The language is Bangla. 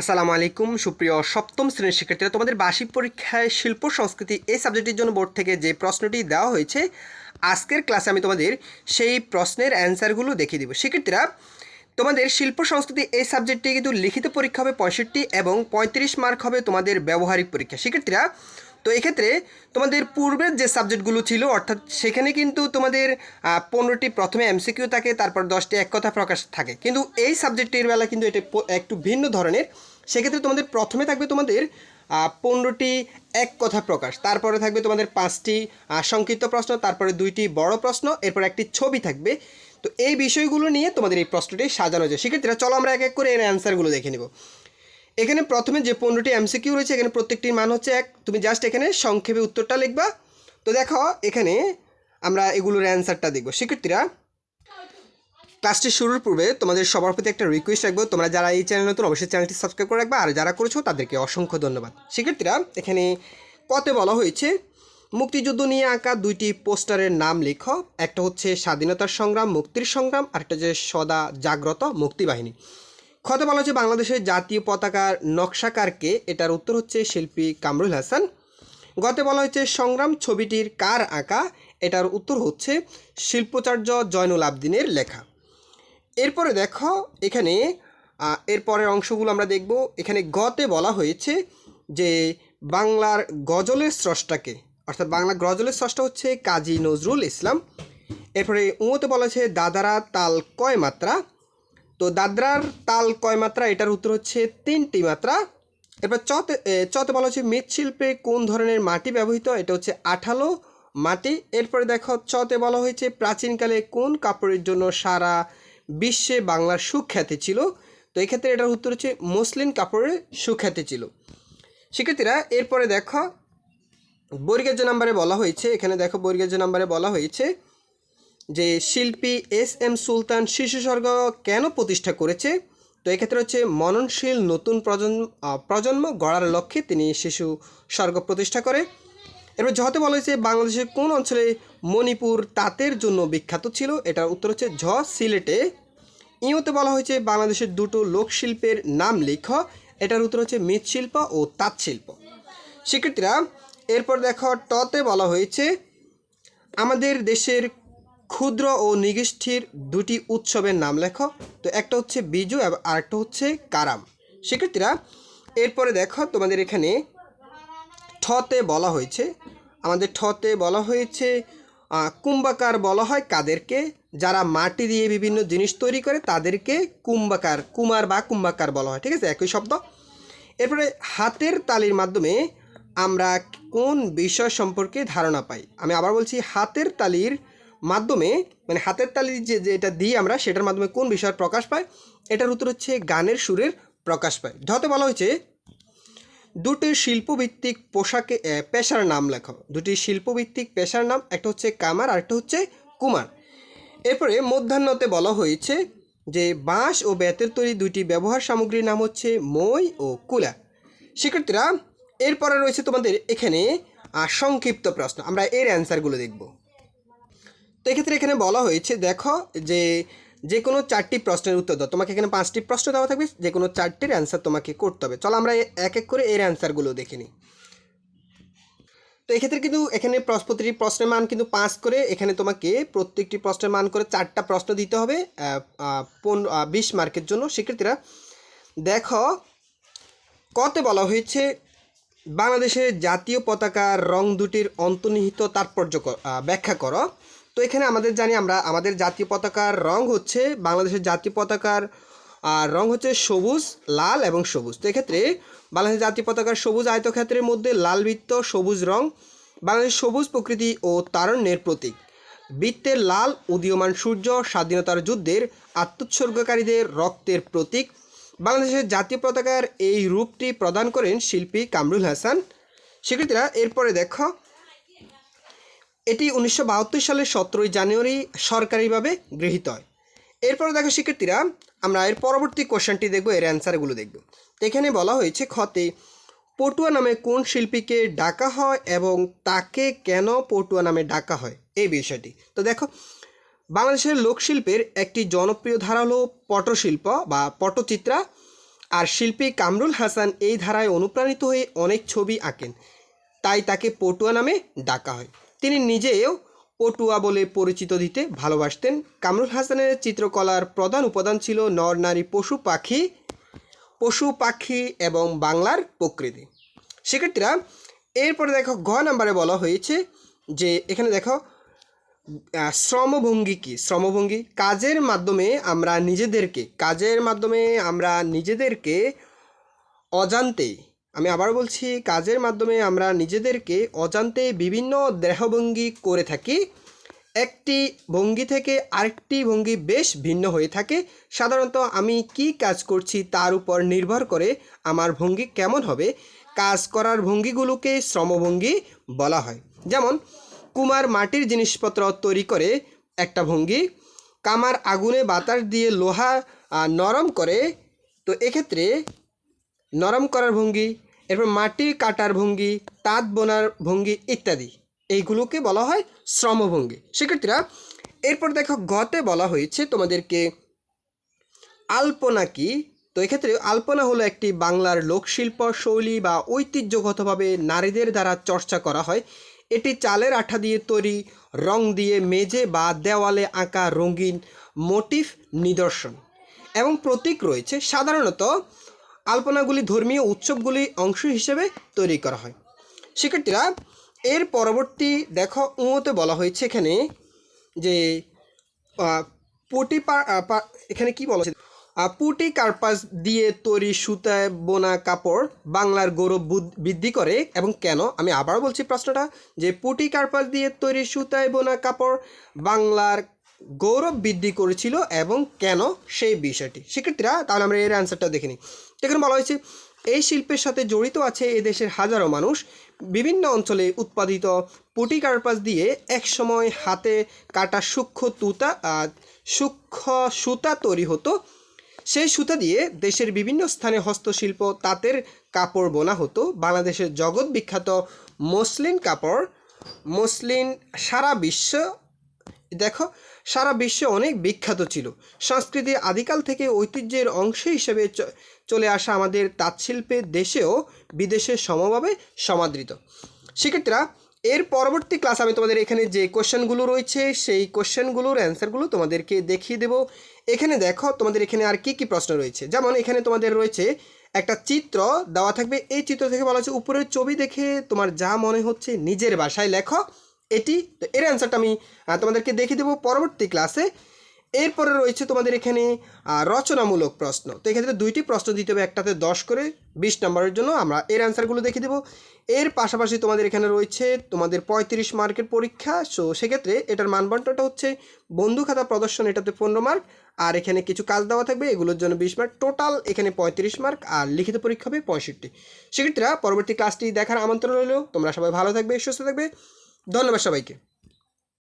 আসসালামু আলাইকুম, সুপ্রিয় সপ্তম শ্রেণির শিক্ষার্থীরা। তোমাদের বার্ষিক পরীক্ষায় শিল্প, সংস্কৃতি এই সাবজেক্টের জন্য বোর্ড থেকে যে প্রশ্নটি দেওয়া হয়েছে, আজকের ক্লাসে আমি তোমাদের সেই প্রশ্নের অ্যান্সারগুলো দেখিয়ে দেবো। শিক্ষার্থীরা, তোমাদের শিল্প, সংস্কৃতি এই সাবজেক্টটি কিন্তু লিখিত পরীক্ষা হবে পঁয়ষট্টি এবং পঁয়ত্রিশ মার্ক হবে তোমাদের ব্যবহারিক পরীক্ষা। শিক্ষার্থীরা তো এক্ষেত্রে তোমাদের পূর্বের যে সাবজেক্টগুলো ছিল, অর্থাৎ সেখানে কিন্তু তোমাদের পনেরোটি প্রথমে এমসিকিউ থাকে, তারপর দশটি এক কথা প্রকাশ থাকে। কিন্তু এই সাবজেক্টের বেলা কিন্তু এটা একটু ভিন্ন ধরনের। সেক্ষেত্রে তোমাদের প্রথমে থাকবে তোমাদের পনেরোটি এক কথা প্রকাশ। তারপরে থাকবে তোমাদের পাঁচটি সংক্ষিপ্ত প্রশ্ন, তারপরে দুইটি বড় প্রশ্ন, এরপর একটি ছবি থাকবে। তো এই বিষয়গুলো নিয়ে তোমাদের এই প্রশ্নটি সাজানো যায় শিক্ষার্থীরা চলো আমরা এক এক করে এর অ্যান্সারগুলো দেখে নেব। এখানে প্রথমে যে পনেরোটি এমসিকিউ রয়েছে, এখানে প্রত্যেকটির মান হচ্ছে এক। তুমি জাস্ট এখানে সংক্ষেপে উত্তরটা লিখবা। তো দেখো, এখানে আমরা এগুলোর অ্যান্সারটা দেখব। শিক্ষার্থীরা ক্লাসটি শুরুর পূর্বে তোমাদের সবার প্রতি একটা রিকোয়েস্ট রাখব। তোমরা যারা এই চ্যানেল নতুন, অবশ্যই চ্যানেলটি সাবস্ক্রাইব করে রাখবে। আর যারা করেছ, তাদেরকে অসংখ্য ধন্যবাদ। শিক্ষার্থীরা, এখানে কতে বলা হয়েছে, মুক্তিযুদ্ধ নিয়ে আঁকা দুইটি পোস্টারের নাম লেখো। একটা হচ্ছে স্বাধীনতার সংগ্রাম, মুক্তির সংগ্রাম, আর একটা হচ্ছে সদা জাগ্রত মুক্তিবাহিনী। খতে বলা হচ্ছে বাংলাদেশের জাতীয় পতাকার নকশাকারকে। এটার উত্তর হচ্ছে শিল্পী কামরুল হাসান। গতে বলা হয়েছে সংগ্রাম ছবিটির কার আঁকা? এটার উত্তর হচ্ছে শিল্পাচার্য জয়নুল আবদিনের লেখা। এরপরে দেখো, এখানে এরপরের অংশগুলো আমরা দেখব। এখানে গতে বলা হয়েছে যে বাংলার গজলের স্রষ্টাকে, অর্থাৎ বাংলা গজলের স্রষ্টা হচ্ছে কাজী নজরুল ইসলাম। এরপরে উঁতে বলা হয়েছে, দাদারা তাল কয় মাত্রা? তো দাদরার তাল কয় মাত্রা? এটার উত্তর হচ্ছে তিনটি মাত্রা। এরপর চতে চতে বলা হচ্ছে মৃৎশিল্পে কোন ধরনের মাটি ব্যবহৃত? এটা হচ্ছে আঠালো মাটি। এরপরে দেখো, চতে বলা হয়েছে প্রাচীনকালে কোন কাপড়ের জন্য সারা বিশ্বে বাংলার সুখ্যাতি ছিল? তো এক্ষেত্রে এটার উত্তর হচ্ছে মসলিন কাপড়ের সুখ্যাতি ছিল। শিক্ষার্থীরা, এরপরে দেখো বর্গের যে নাম্বারে বলা হয়েছে, এখানে দেখো বর্গের যে নাম্বারে বলা হয়েছে যে শিল্পী এস এম সুলতান শিশু স্বর্গ কেন প্রতিষ্ঠা করেছে? তো এক্ষেত্রে হচ্ছে মননশীল নতুন প্রজন্ম প্রজন্ম গড়ার লক্ষ্যে তিনি শিশু স্বর্গ প্রতিষ্ঠা করে। এরপর যহতে বলা হয়েছে, বাংলাদেশের কোন অঞ্চলে মণিপুর তাঁতের জন্য বিখ্যাত ছিল? এটার উত্তর হচ্ছে ঝ, সিলেটে। ইউতে বলা হয়েছে, বাংলাদেশের দুটো লোকশিল্পের নাম লেখ। এটার উত্তর হচ্ছে মৃৎশিল্প ও তাঁত শিল্প শিক্ষার্থীরা, এরপর দেখো টতে বলা হয়েছে, আমাদের দেশের ক্ষুদ্র ও নিগোষ্ঠীর দুটি উৎসবের নাম লেখো। তো একটা হচ্ছে বিজু এবং আরেকটা হচ্ছে কারাম। শিক্ষার্থীরা, এরপরে দেখো তোমাদের এখানে ঠতে বলা হয়েছে। আমাদের ঠতে বলা হয়েছে কুম্বাকার বলা হয় কাদেরকে। যারা মাটি দিয়ে বিভিন্ন জিনিস তৈরি করে তাদেরকে কুম্বাকার কুমার বা কুম্বাকার বলা হয়, ঠিক আছে? একই শব্দ। এরপরে হাতের তালির মাধ্যমে আমরা কোন বিষয় সম্পর্কে ধারণা পাই? আমি আবার বলছি, হাতের তালির মাধ্যমে মানে হাতের তালি যে যেটা দিই আমরা, সেটার মাধ্যমে কোন বিষয়ের প্রকাশ পায়? এটার উত্তর হচ্ছে গানের সুরের প্রকাশ পায়। ধতে বলা হয়েছে, দুটি শিল্পভিত্তিক পোশাকে পেশার নাম লেখো। দুটি শিল্পভিত্তিক পেশার নাম, একটা হচ্ছে কামার আর একটা হচ্ছে কুমার। এরপরে মধ্যাহ্নতে বলা হয়েছে যে, বাঁশ ও বেতের তৈরি দুইটি ব্যবহার সামগ্রীর নাম হচ্ছে মই ও কুলা। শিক্ষার্থীরা, এরপরে রয়েছে তোমাদের এখানে সংক্ষিপ্ত প্রশ্ন। আমরা এর অ্যান্সারগুলো দেখব। তো এক্ষেত্রে এখানে বলা হয়েছে দেখো যে যে কোনো চারটি প্রশ্নের উত্তর দাও। তোমাকে এখানে পাঁচটি প্রশ্ন দেওয়া থাকবে যে কোনো চারটির অ্যান্সার তোমাকে করতে হবে। চলো আমরা এক এক করে এর অ্যান্সারগুলো দেখে নিই। তো এক্ষেত্রে কিন্তু এখানে প্রতিটি প্রশ্নের মান কিন্তু পাঁচ করে এখানে তোমাকে প্রত্যেকটি প্রশ্নের মান করে চারটা প্রশ্ন দিতে হবে আহ, আহ, পন- বিশ মার্কের জন্য। শিক্ষার্থীরা দেখো কতে বলা হয়েছে বাংলাদেশের জাতীয় পতাকার রং দুটির অন্তর্নিহিত তাৎপর্য ব্যাখ্যা করো। তো এখানে আমাদের জানি আমরা, আমাদের জাতীয় পতাকার রং হচ্ছে বাংলাদেশের জাতীয় পতাকার, আর রং হচ্ছে সবুজ, লাল এবং সবুজ। তো এক্ষেত্রে বাংলাদেশের জাতীয় পতাকার সবুজ আয়তক্ষেত্রের মধ্যে লাল বৃত্ত, সবুজ রং, বাংলাদেশের সবুজ প্রকৃতি ও তারণ্যের প্রতীক। বৃত্তের লাল উদীয়মান সূর্য স্বাধীনতার যুদ্ধের আত্মোৎসর্গকারীদের রক্তের প্রতীক। বাংলাদেশের জাতীয় পতাকার এই রূপটি প্রদান করেন শিল্পী কামরুল হাসান। শিক্ষার্থীরা, এরপরে দেখো এটি উনিশশো বাহাত্তর সালের সতেরোই জানুয়ারি সরকারিভাবে গৃহীত হয়। এরপরে দেখো শিক্ষার্থীরা, আমরা এর পরবর্তী কোশ্চেনটি দেখব, এর অ্যান্সারগুলো দেখব। এখানে বলা হয়েছে, খতে পটুয়া নামে কোন শিল্পীকে ডাকা হয় এবং তাকে কেন পটুয়া নামে ডাকা হয়? এই বিষয়টি। তো দেখো, বাংলাদেশের লোকশিল্পের একটি জনপ্রিয় ধারা হলো পটশিল্প বা পটচিত্রা, আর শিল্পী কামরুল হাসান এই ধারায় অনুপ্রাণিত হয়ে অনেক ছবি আঁকেন। তাই তাকে পটুয়া নামে ডাকা হয়। তিনি নিজেও পটুয়া বলে পরিচিত দিতে ভালোবাসতেন। কামরুল হাসানের চিত্রকলার প্রধান উপাদান ছিল নর নারী পশু পাখি পশু পাখি এবং বাংলার প্রকৃতি। শিক্ষার্থীরা এরপরে দেখো ঘ নাম্বারে বলা হয়েছে যে, এখানে দেখো শ্রমভঙ্গি কি? শ্রমভঙ্গি, কাজের মাধ্যমে আমরা নিজেদেরকে, কাজের মাধ্যমে আমরা নিজেদেরকে অজান্তে আমি আবার বলছি, কাজের মাধ্যমে আমরা নিজেদেরকে অজান্তে বিভিন্ন দেহভঙ্গি করে থাকি। একটি ভঙ্গি থেকে আরেকটি ভঙ্গি বেশ ভিন্ন হয়ে থাকে। সাধারণত আমি কি কাজ করছি তার উপর নির্ভর করে আমার ভঙ্গি কেমন হবে। কাজ করার ভঙ্গিগুলোকে শ্রমভঙ্গি বলা হয়। যেমন, কুমার মাটির জিনিসপত্র তৈরি করে একটা ভঙ্গি, কামার আগুনে বাতাস দিয়ে লোহা নরম করে, তো এক্ষেত্রে নরম করার ভঙ্গি এরপর মাটি, কাটার ভঙ্গি, তাঁত বোনার ভঙ্গি ইত্যাদি। এইগুলোকে বলা হয় শ্রমভঙ্গি। শিক্ষার্থীরা, এরপর দেখো গতে বলা হয়েছে তোমাদেরকে আলপনা কি। তো এক্ষেত্রে আলপনা হলো একটি বাংলার লোকশিল্প শৈলী বা ঐতিহ্যগতভাবে নারীদের দ্বারা চর্চা করা হয়। এটি চালের আঠা দিয়ে তৈরি, রং দিয়ে মেঝে বা দেওয়ালে আঁকা রঙিন মোটিফ নিদর্শন। এবং প্রতীক রয়েছে সাধারণত আলপনাগুলি ধর্মীয় উৎসবগুলি অংশ হিসেবে তৈরি করা হয়। শিক্ষার্থীরা, এর পরবর্তী দেখো উঁতে বলা হয়েছে এখানে যে পুটি এখানে কি বলা হয়েছে? পুটি কার্পাস দিয়ে তৈরি সুতায় বোনা কাপড় বাংলার গৌরব বুদ- বৃদ্ধি করে এবং কেন? আমি আবার বলছি প্রশ্নটা যে, পুটি কার্পাস দিয়ে তৈরি সুতায় বোনা কাপড় বাংলার গৌরব বৃদ্ধি করেছিল এবং কেন সেই বিষয়টি। শিক্ষার্থীরা, তাহলে আমরা এর অ্যান্সারটা দেখে নিই। এখানে বলা হয়েছে, এই শিল্পের সাথে জড়িত আছে এদেশের হাজারো মানুষ। বিভিন্ন অঞ্চলে উৎপাদিত পুটি কার্পাস দিয়ে একসময় হাতে কাটা সূক্ষ্ম তুতা সূক্ষ্ম সুতা তৈরি হতো। সেই সুতা দিয়ে দেশের বিভিন্ন স্থানে হস্তশিল্প, তাঁতের কাপড় বোনা হতো। বাংলাদেশের জগৎ বিখ্যাত মসলিন কাপড়, মসলিন সারা বিশ্ব দেখো, সারা বিশ্বে অনেক বিখ্যাত ছিল। সংস্কৃতি আদিকাল থেকে ঐতিহ্যের অংশ হিসেবে চলে আসা আমাদের তাঁতশিল্পের দেশেও বিদেশে সমভাবে সমাদৃত। শিক্ষার্থীরা, এর পরবর্তী ক্লাস আমি তোমাদের এখানে যে কোশ্চেনগুলো রয়েছে, সেই কোশ্চেনগুলোর অ্যান্সারগুলো তোমাদেরকে দেখিয়ে দেবো। এখানে দেখো, তোমাদের এখানে আর কি কি প্রশ্ন রয়েছে। যেমন এখানে তোমাদের রয়েছে, একটা চিত্র দেওয়া থাকবে। এই চিত্র থেকে বলা হচ্ছে, উপরের ছবি দেখে তোমার যা মনে হচ্ছে নিজের ভাষায় লেখো। এটি, তো এর অ্যান্সারটা আমি তোমাদেরকে দেখিয়ে দেবো পরবর্তী ক্লাসে এরপরে রয়েছে তোমাদের এখানে রচনামূলক প্রশ্ন। তো এক্ষেত্রে দুইটি প্রশ্ন দিতে হবে, একটাতে দশ করে, বিশ নম্বরের জন্য আমরা এর অ্যান্সারগুলো দেখিয়ে দেবো। এর পাশাপাশি তোমাদের এখানে রয়েছে তোমাদের পঁয়ত্রিশ মার্কের পরীক্ষা সো সেক্ষেত্রে এটার মানবন্টনটা হচ্ছে বন্ধু খাতা প্রদর্শন, এটাতে পনেরো মার্ক, আর এখানে কিছু কাজ দেওয়া থাকবে, এগুলোর জন্য বিশ মার্ক। টোটাল এখানে পঁয়ত্রিশ মার্ক, আর লিখিত পরীক্ষা হবে পঁয়ষট্টি। সেক্ষেত্রে পরবর্তী ক্লাসটি দেখার আমন্ত্রণ রইল। তোমরা সবাই ভালো থাকবে, সুস্থ থাকবে। ধন্যবাদ সবাইকে।